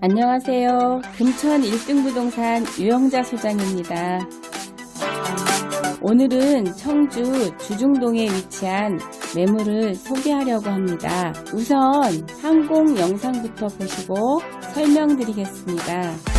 안녕하세요. 금천 1등 부동산 유영자 소장입니다. 오늘은 청주 주중동에 위치한 매물을 소개하려고 합니다. 우선 항공 영상부터 보시고 설명드리겠습니다.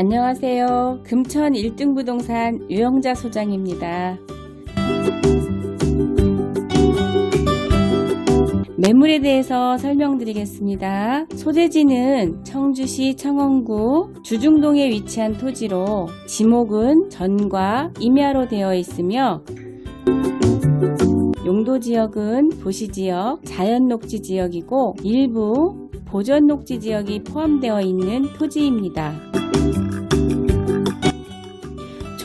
안녕하세요. 금천 1등 부동산 유영자 소장입니다. 매물에 대해서 설명드리겠습니다. 소재지는 청주시 청원구 주중동에 위치한 토지로 지목은 전과 임야로 되어 있으며 용도 지역은 도시 지역, 자연 녹지 지역이고 일부 보전 녹지 지역이 포함되어 있는 토지입니다.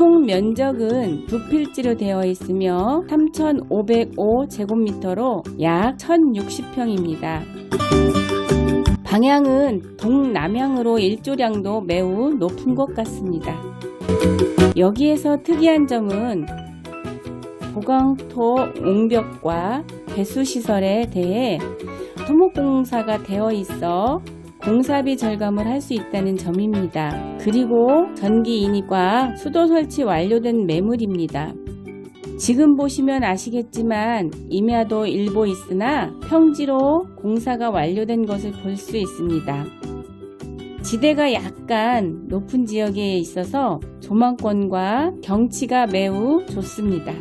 총 면적은 두 필지로 되어 있으며 3,505 제곱미터로 약 1,060평입니다. 방향은 동남향으로 일조량도 매우 높은 것 같습니다. 여기에서 특이한 점은 보강토 옹벽과 배수시설에 대해 토목공사가 되어 있어 공사비 절감을 할 수 있다는 점입니다. 그리고 전기 인입과 수도 설치 완료된 매물입니다. 지금 보시면 아시겠지만 임야도 일부 있으나 평지로 공사가 완료된 것을 볼 수 있습니다. 지대가 약간 높은 지역에 있어서 조망권과 경치가 매우 좋습니다.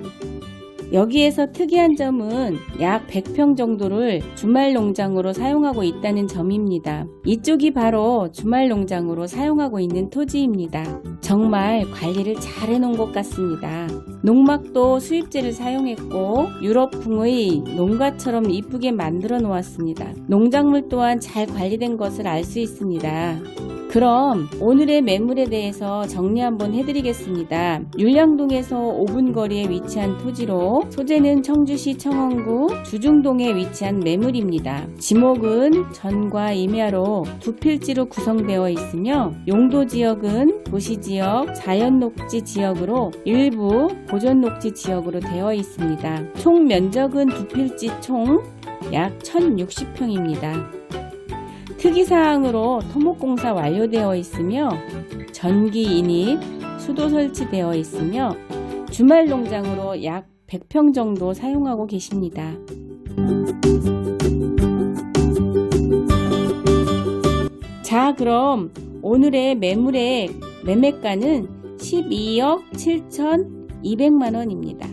여기에서 특이한 점은 약 100평 정도를 주말 농장으로 사용하고 있다는 점입니다. 이쪽이 바로 주말 농장으로 사용하고 있는 토지입니다. 정말 관리를 잘 해놓은 것 같습니다. 농막도 수입제를 사용했고 유럽풍의 농가처럼 이쁘게 만들어 놓았습니다. 농작물 또한 잘 관리된 것을 알 수 있습니다. 그럼 오늘의 매물에 대해서 정리 한번 해드리겠습니다. 율량동에서 5분 거리에 위치한 토지로 소재는 청주시 청원구 주중동에 위치한 매물입니다. 지목은 전과 임야로 두 필지로 구성되어 있으며 용도 지역은 도시 지역, 자연 녹지 지역으로 일부 보전 녹지 지역으로 되어 있습니다. 총 면적은 두 필지 총 약 1060평입니다. 특이사항으로 토목공사 완료되어 있으며 전기 인입, 수도 설치되어 있으며 주말 농장으로 약 100평 정도 사용하고 계십니다. 자, 그럼 오늘의 매물의 매매가는 12억 7,200만 원입니다.